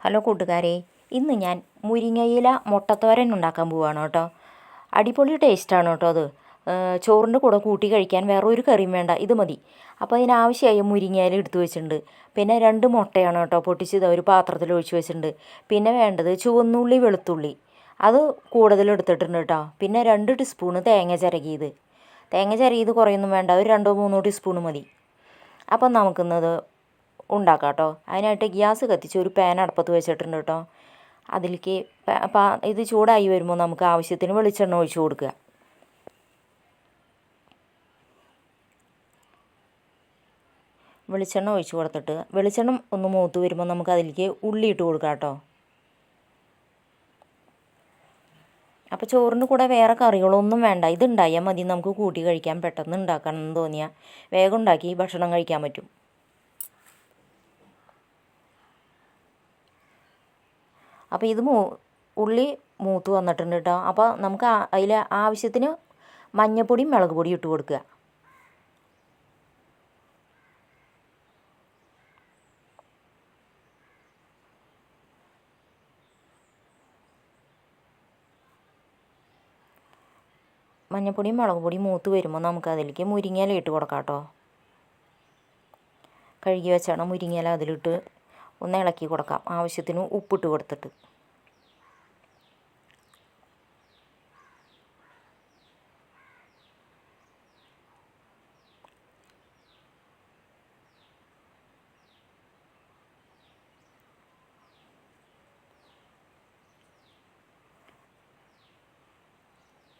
Hello കൂട്ടുകാരെ ഇന്ന് ഞാൻ മുരിങ്ങയില മുട്ടത്തോരൻ ഉണ്ടാക്കാൻ പോവാണ് കേട്ടോ. അടിപൊളി ടേസ്റ്റാണ് കേട്ടോ അത്. ചോറിന്റെ കൂടെ കൂട്ടി കഴിക്കാൻ വേറെ ഒരു കറിയും വേണ്ട ഇത് മതി. അപ്പോൾ അതിനാവശ്യമായ മുരിങ്ങയില എടുത്തു വെച്ചിട്ടുണ്ട്. പിന്നെ രണ്ട് മുട്ടയാണ് കേട്ടോ പൊട്ടിച്ചത് ഒരു പാത്രത്തിൽ ഒഴിച്ച് വെച്ചിട്ടുണ്ട്. പിന്നെ വേണ്ടത് ചുവന്നുള്ളി വെളുത്തുള്ളി. അത് കൂടുതൽ എടുത്തിട്ടുണ്ട് കേട്ടോ. പിന്നെ രണ്ട് ടീസ്പൂണ് തേങ്ങ ചിരകിയത്. തേങ്ങ ചിരകിയത് കുറേയൊന്നും വേണ്ട ഒരു രണ്ടോ മൂന്നോ ടീസ്പൂൺ മതി. അപ്പം നമുക്കിന്നത് ഉണ്ടാക്കാം കേട്ടോ. അതിനായിട്ട് ഗ്യാസ് കത്തിച്ച് ഒരു പാൻ അടുപ്പത്ത് വെച്ചിട്ടുണ്ട് കേട്ടോ. അതിലേക്ക് ഇത് ചൂടായി വരുമ്പോൾ നമുക്ക് ആവശ്യത്തിന് വെളിച്ചെണ്ണ ഒഴിച്ചു കൊടുക്കുക. വെളിച്ചെണ്ണ ഒഴിച്ചു കൊടുത്തിട്ട് വെളിച്ചെണ്ണ ഒന്ന് മൂത്ത് വരുമ്പോൾ നമുക്ക് അതിലേക്ക് ഉള്ളി ഇട്ട് കൊടുക്കാം കേട്ടോ. അപ്പോൾ ചോറിന്റെ കൂടെ വേറെ കറികളൊന്നും വേണ്ട. ഇതുണ്ടായാൽ മതി. നമുക്ക് കൂട്ടി കഴിക്കാൻ പെട്ടെന്ന് ഉണ്ടാക്കണം എന്ന് തോന്നിയാൽ വേഗം ഉണ്ടാക്കി ഭക്ഷണം കഴിക്കാൻ പറ്റും. അപ്പോൾ ഇത് മൂ ഉള്ളി മൂത്ത് വന്നിട്ടുണ്ട് കേട്ടോ അപ്പോൾ നമുക്ക് അതിൽ ആവശ്യത്തിന് മഞ്ഞൾപ്പൊടിയും മുളക് പൊടിയും ഇട്ട് കൊടുക്കുക. മഞ്ഞപ്പൊടിയും മുളക് പൊടിയും മൂത്ത് വരുമ്പോൾ നമുക്ക് അതിലേക്ക് മുരിങ്ങയില ഇട്ട് കൊടുക്കാം കേട്ടോ കഴുകി വെച്ചാണ് മുരിങ്ങയില അതിലിട്ട് ഒന്ന് ഇളക്കി കൊടുക്കാം. ആവശ്യത്തിന് ഉപ്പിട്ട് കൊടുത്തിട്ട്.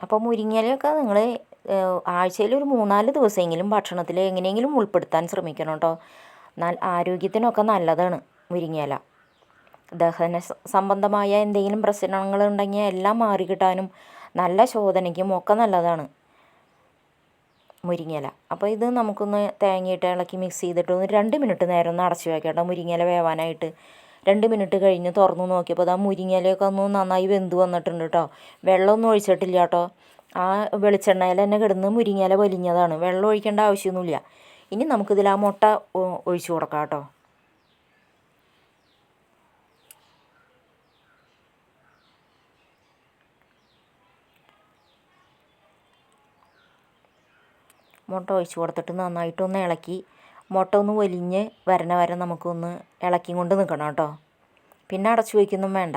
അപ്പോൾ മുരിങ്ങയിലൊക്കെ നിങ്ങൾ ആഴ്ചയിൽ ഒരു മൂന്നാൽ ദിവസമെങ്കിലും ഭക്ഷണത്തിൽ എങ്ങനെയെങ്കിലും ഉൾപ്പെടുത്താൻ ശ്രമിക്കണം കേട്ടോ. എന്നാൽ ആരോഗ്യത്തിനൊക്കെ നല്ലതാണ്. മുരിങ്ങയില ദഹന സംബന്ധമായ എന്തെങ്കിലും പ്രശ്നങ്ങളുണ്ടെങ്കിൽ എല്ലാം മാറിക്കിട്ടാനും നല്ല ശോധനയ്ക്കും ഒക്കെ നല്ലതാണ്. മുരിങ്ങയില. അപ്പോൾ ഇത് നമുക്കൊന്ന് തേങ്ങയിട്ട് ഇളക്കി മിക്സ് ചെയ്തിട്ട് ഒന്ന് രണ്ട് മിനിറ്റ് നേരം ഒന്ന് അടച്ചു വയ്ക്കട്ടെ കേട്ടോ. മുരിങ്ങയില വേവാനായിട്ട്. രണ്ട് മിനിറ്റ് കഴിഞ്ഞ് തുറന്നു നോക്കിയപ്പോൾ ആ മുരിങ്ങയിലയൊക്കെ ഒന്ന് നന്നായി വെന്ത് വന്നിട്ടുണ്ട് കേട്ടോ. വെള്ളമൊന്നും ഒഴിച്ചിട്ടില്ല കേട്ടോ. ആ വെളിച്ചെണ്ണയിൽ തന്നെ കിടന്ന് മുരിങ്ങയില വലിഞ്ഞതാണ്. വെള്ളം ഒഴിക്കേണ്ട ആവശ്യമൊന്നുമില്ല. ഇനി നമുക്കിതിൽ ആ മുട്ട ഒഴിച്ചു കൊടുക്കാം കേട്ടോ. മുട്ട ഒഴിച്ച് കൊടുത്തിട്ട് നന്നായിട്ടൊന്ന് ഇളക്കി. മുട്ട ഒന്ന് വലിഞ്ഞ് വരണ വരെ നമുക്കൊന്ന് ഇളക്കി കൊണ്ട് നിൽക്കണം കേട്ടോ. പിന്നെ അടച്ചു വയ്ക്കൊന്നും വേണ്ട.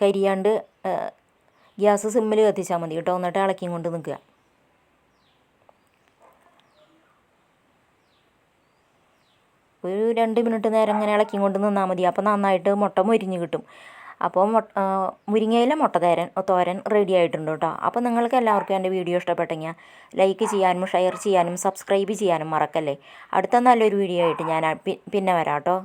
കരിയാണ്ട് ഗ്യാസ് സിമ്മിൽ കത്തിച്ചാൽ മതി കേട്ടോ. എന്നിട്ട് ഇളക്കി കൊണ്ട് നിൽക്കുക. ഒരു രണ്ട് മിനിറ്റ് നേരം ഇങ്ങനെ ഇളക്കി കൊണ്ട് നിന്നാൽ മതി. അപ്പോൾ നന്നായിട്ട് മുട്ട മുരിഞ്ഞ് കിട്ടും. അപ്പോൾ മുരിങ്ങയില മുട്ട തോരൻ തോരൻ റെഡി ആയിട്ടുണ്ട് കേട്ടോ. അപ്പോൾ നിങ്ങൾക്ക് എല്ലാവർക്കും എന്റെ വീഡിയോ ഇഷ്ടപ്പെട്ടെങ്കിൽ ലൈക്ക് ചെയ്യാനും ഷെയർ ചെയ്യാനും സബ്സ്ക്രൈബ് ചെയ്യാനും മറക്കല്ലേ. അടുത്ത നല്ലൊരു വീഡിയോ ആയിട്ട് ഞാൻ പിന്നെ വരാം കേട്ടോ.